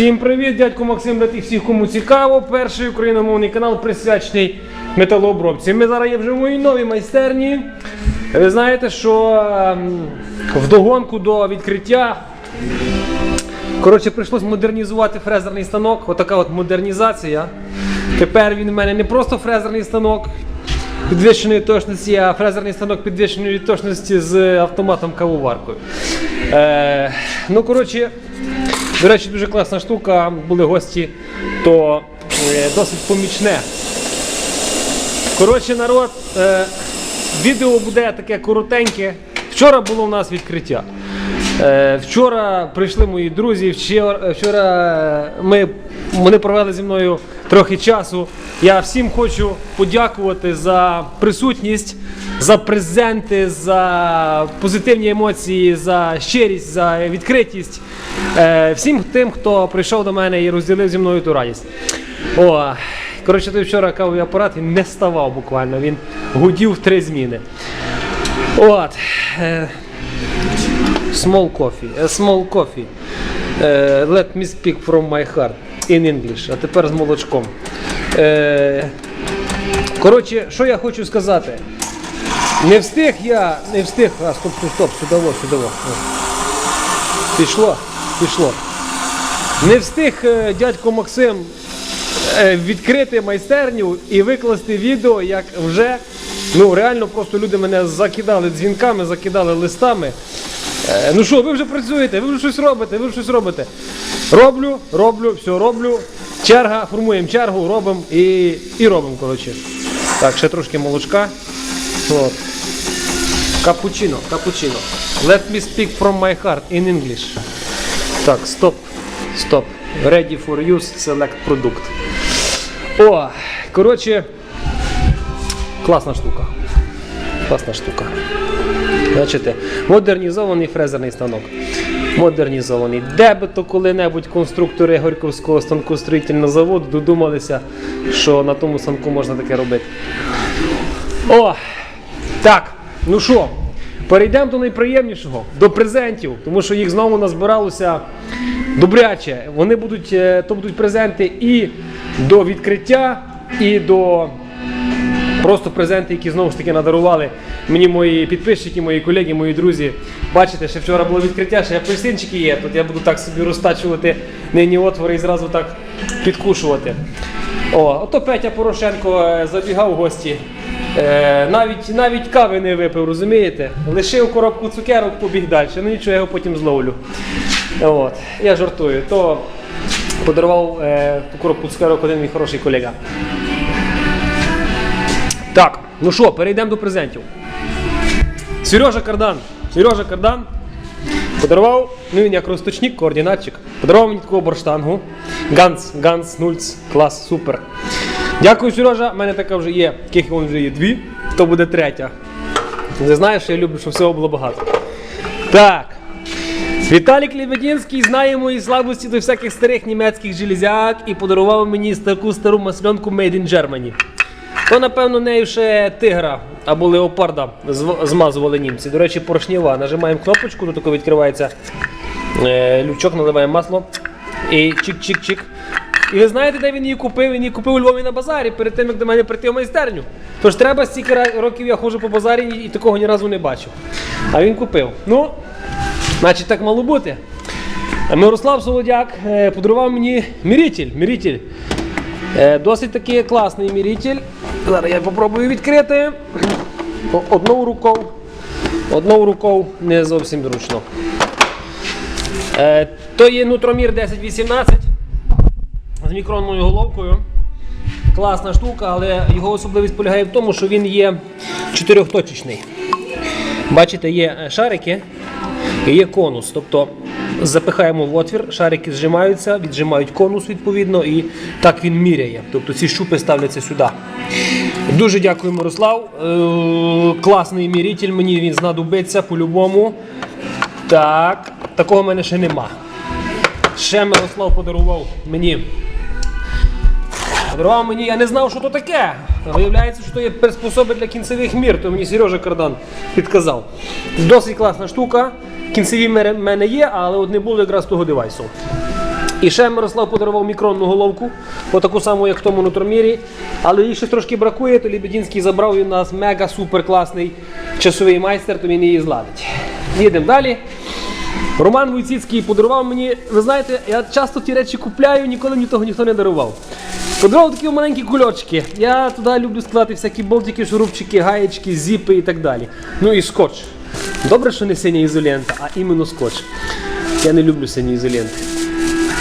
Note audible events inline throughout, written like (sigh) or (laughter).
Всім привіт, дядько Максим, брат, і всіх, кому цікаво. Перший україномовний канал присвячений металообробці. Ми зараз є вже в моїй новій майстерні. Ви знаєте, що ем, вдогонку до відкриття Коротше, прийшлось модернізувати фрезерний станок. Отака от модернізація. Тепер він в мене не просто фрезерний станок підвищеної точності, а фрезерний станок підвищеної точності з автоматом кавоваркою. Е, ну, коротше, до речі, дуже класна штука. Були гості, то е, досить помічне. Коротше, народ, е, відео буде таке коротеньке. Вчора було у нас відкриття. Е, вчора прийшли мої друзі. Вчора, вчора ми, вони провели зі мною трохи часу. Я всім хочу подякувати за присутність, за презенти, за позитивні емоції, за щирість, за відкритість. Е, всім тим, хто прийшов до мене і розділив зі мною ту радість. О, коротше, той вчора кавовий апарат він не ставав буквально, він гудів в три зміни. От. Е, Small coffee. Small coffee. Е, let me speak from my heart in English. А тепер з молочком. Е, коротше, що я хочу сказати. Не встиг я, не встиг. А, стоп, стоп, стоп, сюди, сюди. Пішло, пішло. Не встиг е, дядько Максим е, відкрити майстерню і викласти відео, як вже ну реально просто люди мене закидали дзвінками, закидали листами. Е, ну що, ви вже працюєте, ви вже щось робите, ви вже щось робите. Роблю, роблю, все роблю. Черга, формуємо чергу, робимо і, і робимо, коротше. Так, ще трошки молочка. От. Капучино, капучино. Let me speak from my heart in English. Так, стоп. Стоп. Ready for use, select product. О, коротше, класна штука. Класна штука. Бачите, модернізований фрезерний станок. Модернізований. Де би то коли-небудь конструктори Горьковського станку строїтельного заводу додумалися, що на тому станку можна таке робити. О! Так, ну що, перейдемо до найприємнішого, до презентів, тому що їх знову назбиралося добряче. Вони будуть, е, то будуть презенти і до відкриття, і до Просто презенти, які знову ж таки надарували мені мої підписчики, мої колеги, мої друзі. Бачите, ще вчора було відкриття, ще апельсинчики є. Тут я буду так собі розтачувати нині отвори і зразу так підкушувати. О, ото Петя Порошенко е, забігав в гості. Е, навіть, навіть кави не випив, розумієте? Лишив коробку цукерок, побіг далі. Ну нічого, я його потім зловлю. От, я жартую. То подарував е, ту коробку цукерок один мій хороший колега. Так, ну що, перейдемо до презентів. Сережа Кардан. Сережа Кардан подарував, ну він як розточник, координатчик, подарував мені таку борштангу. Ганс, Ганс, Нульц, клас, супер. Дякую, Сережа. У мене така вже є, таких вон вже є дві, то буде третя. Не знаєш, я люблю, щоб всього було багато. Так. Віталік Лебедінський знає мої слабості до всяких старих німецьких железяк і подарував мені таку стару масленку Made in Germany. То, напевно, нею ще тигра або леопарда змазували німці. До речі, поршнєва. Нажимаємо кнопочку, тут тако відкривається е, лючок, наливаємо масло і чик-чик-чик. І ви знаєте, де він її купив? Він її купив у Львові на базарі перед тим, як до мене прийти в майстерню. Тож треба стільки років я ходжу по базарі і, такого ні разу не бачив. А він купив. Ну, значить, так мало бути. Мирослав Солодяк е, подарував мені міритель. міритель. Е, Досить таки класний міритель. Зараз я попробую відкрити. О- Одною рукою. Одною рукою не зовсім зручно. Е, То є нутромір 1018 з мікронною головкою. Класна штука, але його особливість полягає в тому, що він є чотирьохточечний. Бачите, є е, шарики є конус. Тобто запихаємо в отвір, шарики зжимаються, віджимають конус відповідно, і так він міряє. Тобто ці щупи ставляться сюди. Дуже дякую, Мирослав. Е, Класний міритель, мені він знадобиться по-любому. Так, такого в мене ще нема. Ще Мирослав подарував мені. Подарував мені, я не знав, що то таке. Виявляється, що то є приспособи для кінцевих мір, то мені Сережа Кардан підказав. Досить класна штука. Кінцеві міри в мене є, але от не було якраз того девайсу. І ще Мирослав подарував мікронну головку, отаку саму, як в тому нутромірі. Але їй ще трошки бракує, то Лебедінський забрав він у нас мега супер класний часовий майстер, то він її зладить. Їдемо далі. Роман Войціцький подарував мені, ви знаєте, я часто ті речі купляю, ніколи мені того ніхто не дарував. Подарував такі маленькі кульочки. Я туди люблю складати всякі болтики, шурупчики, гаєчки, зіпи і так далі. Ну і скотч. Добре, що не синя ізолента, а іменно скотч. Я не люблю сині ізоленти.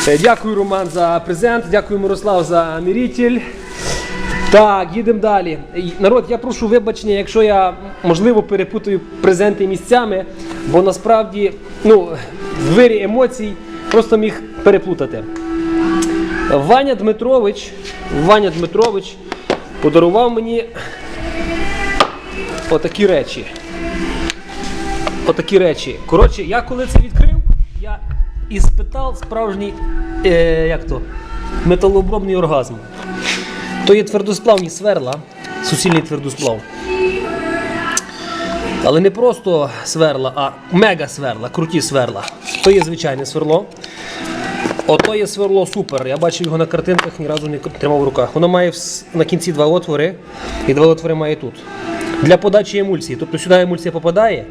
Е, Дякую, Роман, за презент. Дякую, Мирослав, за мірітель. Так, їдемо далі. Народ, я прошу вибачення, якщо я можливо перепутаю презенти місцями, бо насправді ну, в вирі емоцій просто міг переплутати. Ваня Дмитрович, Ваня Дмитрович подарував мені отакі речі. Отакі речі. Коротше, я коли це відкрив, я іспитав справжній е, як то, металообробний оргазм. То є твердосплавні сверла, суцільний твердосплав. Але не просто сверла, а мега сверла, круті сверла. То є звичайне сверло. Ото є сверло супер. Я бачив його на картинках, ні разу не тримав в руках. Воно має на кінці два отвори, і два отвори має тут. Для подачі емульсії. Тобто сюди емульсія попадає,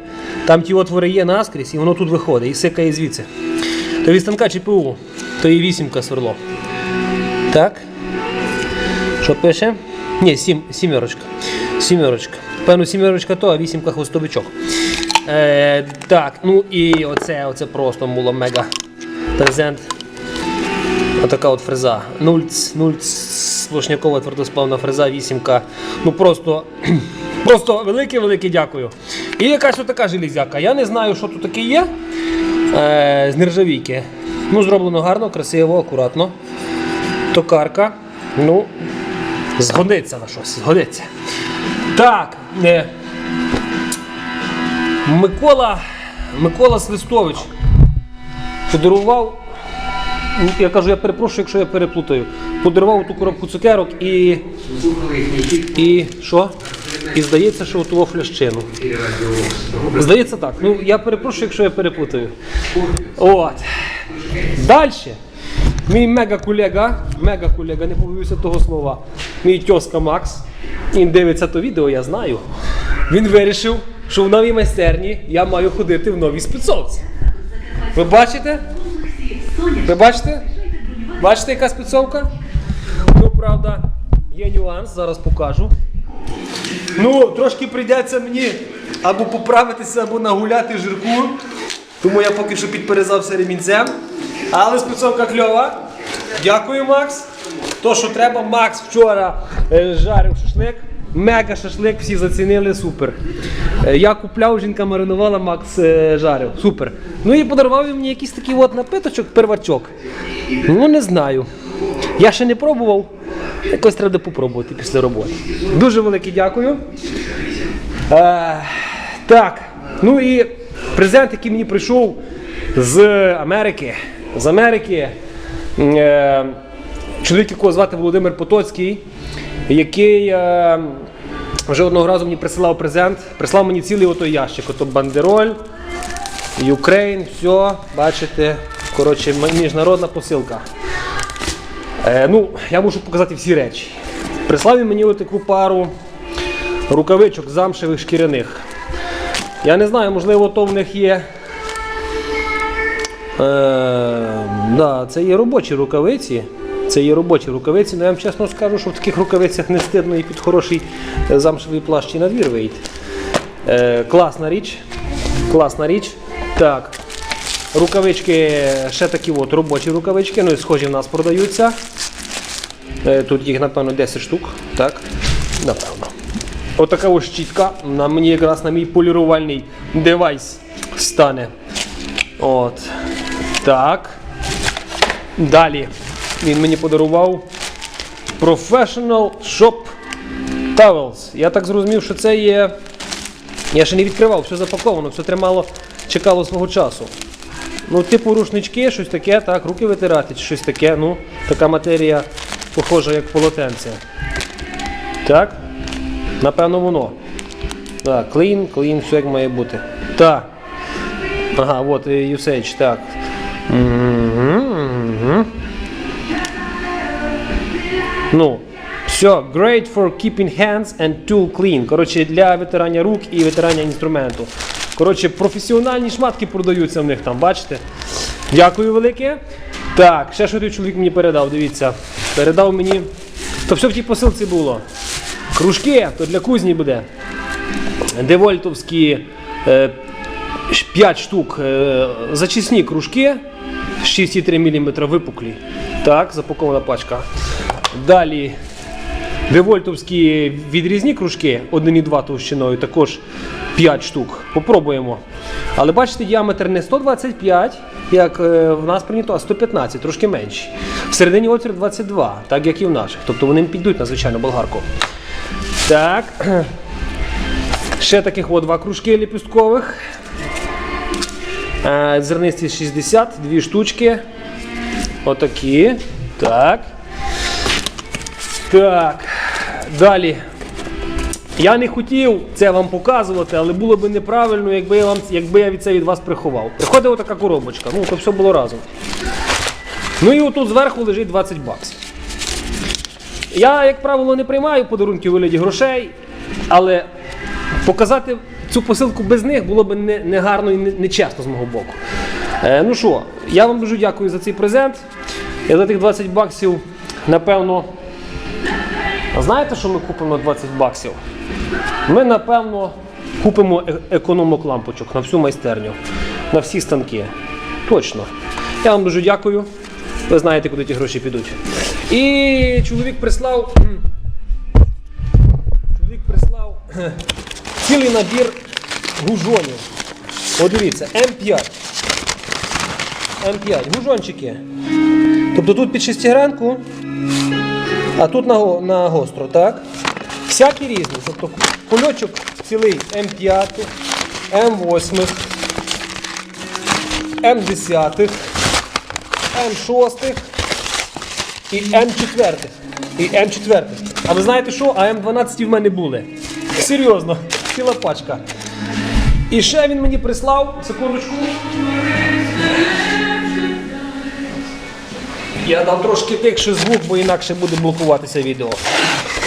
там ті отвори є наскрізь, і воно тут виходить і сикає звідси. То від станка ЧПУ, то є вісімка сверло. Так. Що пише? Ні, сім, сімерочка. Сімерочка. Певно, сімерочка то, а вісімка хвостовичок. Е, так, ну і оце, оце просто було мега презент. Отака от фреза. 0, 0 сплошнякова твердосплавна фреза, вісімка. Ну просто, (clears throat) просто велике-велике дякую. І якась отака железяка. Я не знаю, що тут таке є. Е, з нержавійки. Ну, зроблено гарно, красиво, акуратно. Токарка. Ну, згодиться на щось, згодиться. Так. Е, Микола, Микола Свистович подарував. Я кажу, я перепрошую, якщо я переплутаю. Подарував ту коробку цукерок і. І що? І здається, що оту флящину. Здається так. Ну, я перепрошую, якщо я переплутаю. От. Далі. Мій мега-колега, мега-колега, не побоюся того слова. Мій тьоска Макс. Він дивиться то відео, я знаю. Він вирішив, що в новій майстерні я маю ходити в новій спецовці. Ви бачите? Ви бачите? Бачите, яка спецовка? Ну, правда, є нюанс, зараз покажу. Ну, трошки прийдеться мені або поправитися, або нагуляти жирку. Тому я поки що підперезався ремінцем. Але спецовка кльова. Дякую, Макс. То, що треба, Макс вчора е, жарив шашлик. Мега шашлик, всі зацінили, супер. Е, Я купляв, жінка маринувала, Макс е, жарив. Супер. Ну і подарував мені якийсь такий от напиточок, первачок. Ну, не знаю. Я ще не пробував. Якось треба попробувати після роботи. Дуже велике дякую. Е, так, ну і презент, який мені прийшов з Америки. З Америки. Чоловік, якого звати Володимир Потоцький, який е, вже одного разу мені присилав презент. Прислав мені цілий отой ящик. Ото бандероль, Україн, все, бачите. Коротше, міжнародна посилка. Е, ну, я мушу показати всі речі. Прислав він мені таку пару рукавичок замшевих шкіряних. Я не знаю, можливо, то в них є. Е, да, це є робочі рукавиці. Це є робочі рукавиці, але я вам чесно скажу, що в таких рукавицях не стидно і під хороший е, замшевий плащ і на двір вийти. Е, класна річ. Класна річ. Так. Рукавички, ще такі от робочі рукавички, ну і схожі в нас продаються. Е, Тут їх, напевно, 10 штук. Так, напевно. Отака ось щітка. На мені якраз на мій полірувальний девайс стане. От. Так. Далі. Він мені подарував Professional Shop Towels. Я так зрозумів, що це є. Я ще не відкривав, все запаковано, все тримало, чекало свого часу. Ну, типу рушнички, щось таке, так, руки витирати, щось таке. Ну, така матерія похожа, як полотенце. Так. Напевно, воно. Так, clean, clean, все як має бути. Так. Ага, от usage, так. Угу, угу. Ну, все, great for keeping hands and tool clean. Коротше, для витирання рук і витирання інструменту. Коротше, професіональні шматки продаються в них там, бачите? Дякую велике. Так, ще що той чоловік мені передав, дивіться. Передав мені. То все в тій посилці було. Кружки, то для кузні буде. Девольтовські е, 5 штук е, зачисні кружки 6,3 мм випуклі. Так, запакована пачка. Далі девольтовські відрізні кружки 1,2 товщиною, також 5 штук. Попробуємо. Але бачите, діаметр не 125, як е, в нас прийнято, а 115, трошки менший. Всередині отвір 22, так як і в наших. Тобто вони підуть на звичайну болгарку. Так. (clears throat) Ще таких от два кружки ліпісткових. Е, Зернисті 60, дві штучки. Отакі. Так. Так. Далі. Я не хотів це вам показувати, але було б неправильно, якби я, вам, якби я це від вас приховав. Приходила така коробочка, ну то все було разом. Ну і отут зверху лежить 20 баксів. Я, як правило, не приймаю подарунки у вигляді грошей, але показати цю посилку без них було б не, не і не, нечесно з мого боку. Е, ну що, я вам дуже дякую за цей презент. Я за тих 20 баксів, напевно. А знаєте, що ми купимо 20 баксів? Ми, напевно, купимо е- економок лампочок на всю майстерню, на всі станки. Точно. Я вам дуже дякую. Ви знаєте, куди ті гроші підуть. І чоловік прислав. Чоловік прислав цілий набір гужонів. От дивіться, М5. М5. Гужончики. Тобто тут під шестигранку, а тут на, на гостро, так? Всякі різні. Тобто кульочок цілий М5, М8, М10, М6 і М4. І М4. А ви знаєте що? А М12 в мене були. Серйозно, ціла пачка. І ще він мені прислав, секундочку. Я дам трошки тихше звук, бо інакше буде блокуватися відео.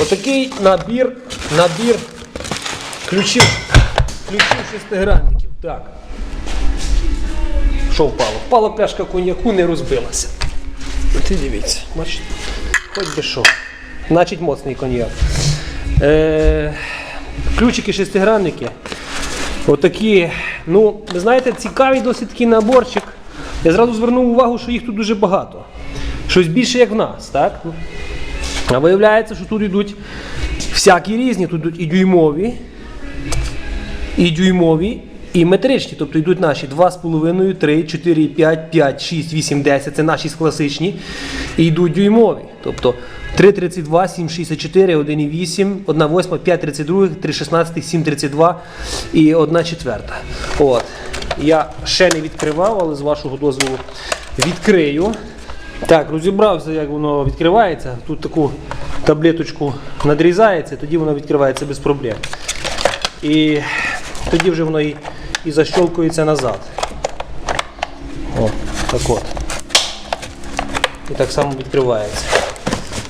Отакий набір, набір ключів, ключів шестигранників. Так. Що впало? Впала пляшка коньяку, не розбилася. Ти дивіться, бачите, хоч би що. Значить моцний коньяк. Е, ключики шестигранники. Отакі, ну, ви знаєте, цікавий досить такий наборчик. Я зразу звернув увагу, що їх тут дуже багато. Щось більше, як в нас, так? А виявляється, що тут йдуть всякі різні, тут йдуть і дюймові, і дюймові, і метричні. Тобто йдуть наші 2,5, 3, 4, 5, 5, 6, 8, 10. Це наші класичні. І йдуть дюймові. Тобто 3,32, 7,64, 1,8, 1,8, 5,32, 3,16, 7,32 і 1 четверта. От. Я ще не відкривав, але з вашого дозволу відкрию. Так, розібрався, як воно відкривається. Тут таку таблеточку надрізається, тоді воно відкривається без проблем. І тоді вже воно і, і защолкується назад. О, так от. І так само відкривається.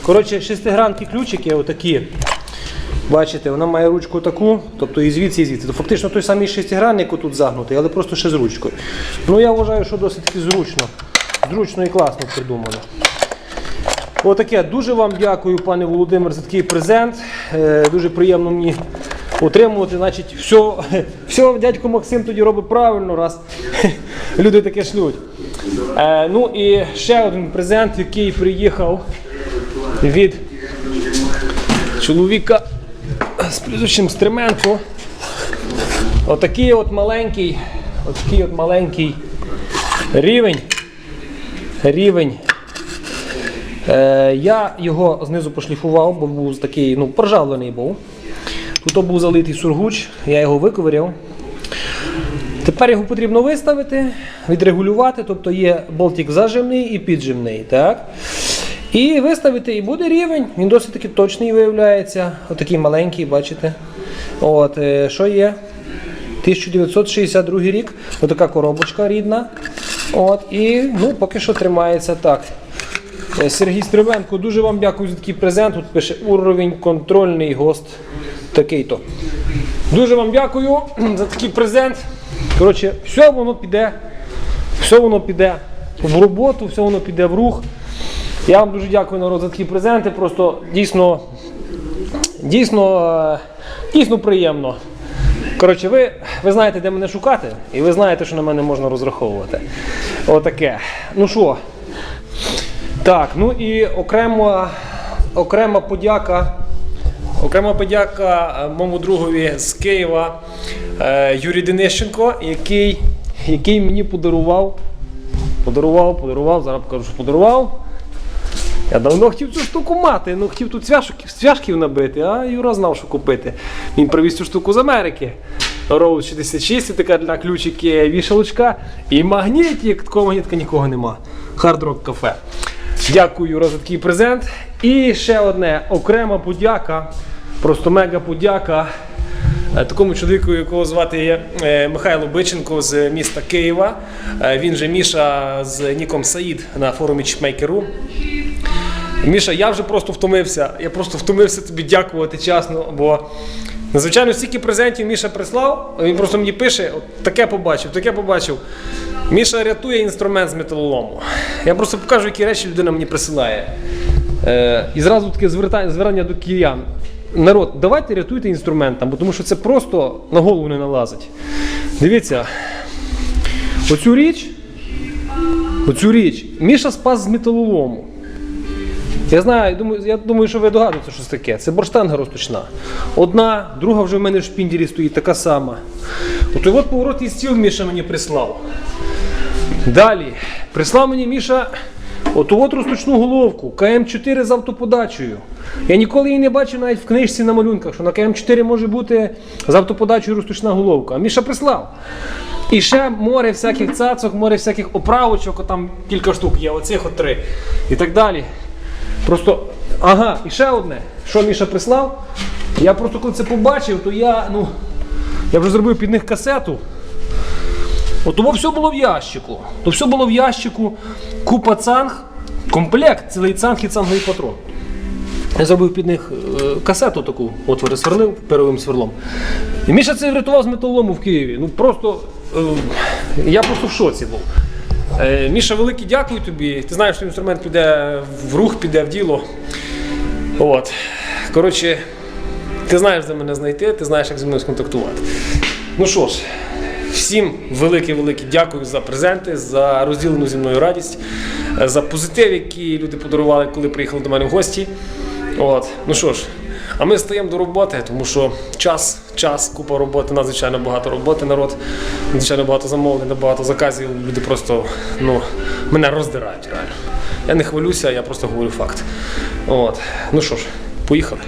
Коротше, шестигранки ключики отакі. Бачите, вона має ручку таку, тобто і звідси, і звідси. Фактично той самий шестигранник тут загнутий, але просто ще з ручкою. Ну я вважаю, що досить зручно. Зручно і класно придумано. Отаке. Дуже вам дякую, пане Володимир, за такий презент. Е, дуже приємно мені отримувати. Значить, все, (laughs) все дядько Максим тоді робить правильно, раз (laughs) люди таке шлють. Е, ну і ще один презент, який приїхав від чоловіка з прізвищем Стременко. Отакий от маленький, отакий от маленький рівень. Рівень. Е, я його знизу пошліфував, бо був такий, ну, поржавлений був. Тут був залитий сургуч, я його виковиряв. Тепер його потрібно виставити, відрегулювати, тобто є болтик зажимний і піджимний. Так? І виставити, і буде рівень. Він досить таки точний виявляється. Отакий маленький, бачите. От, е, що є? 1962 рік. Отака коробочка рідна. От, і ну, поки що тримається так. Е, Сергій Стрибенко, дуже вам дякую за такий презент. Тут пише уровень контрольний гост. Такий-то. Дуже вам дякую (clears throat) за такий презент. Коротше, все воно піде. Все воно піде в роботу, все воно піде в рух. Я вам дуже дякую народ за такі презенти. Просто дійсно, дійсно, е, дійсно приємно. Коротше, ви, ви знаєте, де мене шукати, і ви знаєте, що на мене можна розраховувати. Отаке. Ну що, так, ну і окрема, окрема подяка. Окрема подяка е, моєму другові з Києва е, Юрій Денищенко, який, який мені подарував. Подарував, подарував, зараз покажу, що подарував. Я давно хотів цю штуку мати, ну хотів тут цвяшків, цвяшків набити, а Юра знав, що купити. Він привіз цю штуку з Америки. Роуд 66, і така для ключики вішалочка. І магнітик, такого магнітка нікого нема. Rock кафе. Дякую, Юра, за такий презент. І ще одне окрема подяка, просто мега подяка е, такому чоловіку, якого звати е, Михайло Биченко з міста Києва. Е, Він же Міша з ніком Саїд на форумі Чіпмейкеру. Міша, я вже просто втомився. Я просто втомився тобі дякувати чесно, бо надзвичайно стільки презентів Міша прислав. Він просто мені пише: от таке побачив, таке побачив. Міша рятує інструмент з металолому. Я просто покажу, які речі людина мені присилає. Е, і зразу таке звернення до киян. Народ, давайте рятуйте інструментом, бо тому що це просто на голову не налазить. Дивіться, оцю річ, оцю річ Міша спас з металолому. Я знаю, я думаю, я думаю, що ви догадуєтеся, що це таке. Це борштанга розточна. Одна, друга вже в мене в шпіндірі стоїть, така сама. От і от поворотний стіл Міша мені прислав. Далі. Прислав мені Міша оту от розточну головку КМ4 з автоподачею. Я ніколи її не бачив навіть в книжці на малюнках, що на КМ4 може бути з автоподачею розточна головка. А Міша прислав. І ще море всяких цацок, море всяких оправочок, там кілька штук є, оцих от три. І так далі. Просто, ага, і ще одне, що Міша прислав. Я просто коли це побачив, то я, ну, я вже зробив під них касету. От тому все було в ящику. То все було в ящику, купа цанг, комплект, цілий цанг і цанговий патрон. Я зробив під них е, касету таку, отвори сверлив перовим сверлом. І Міша це врятував з металолому в Києві. Ну просто е, я просто в шоці був. Е, Міша, велике дякую тобі. Ти знаєш, що інструмент піде в рух, піде в діло. От. Коротше, ти знаєш, де мене знайти, ти знаєш, як зі мною сконтактувати. Ну що ж, всім велике-велике дякую за презенти, за розділену зі мною радість, за позитив, який люди подарували, коли приїхали до мене в гості. От. Ну що ж, а ми стаємо до роботи, тому що час, час, купа роботи, надзвичайно багато роботи, народ, надзвичайно багато замовлень, багато заказів. Люди просто ну, мене роздирають реально. Я не хвилюся, я просто говорю факт. От. Ну що ж, поїхали.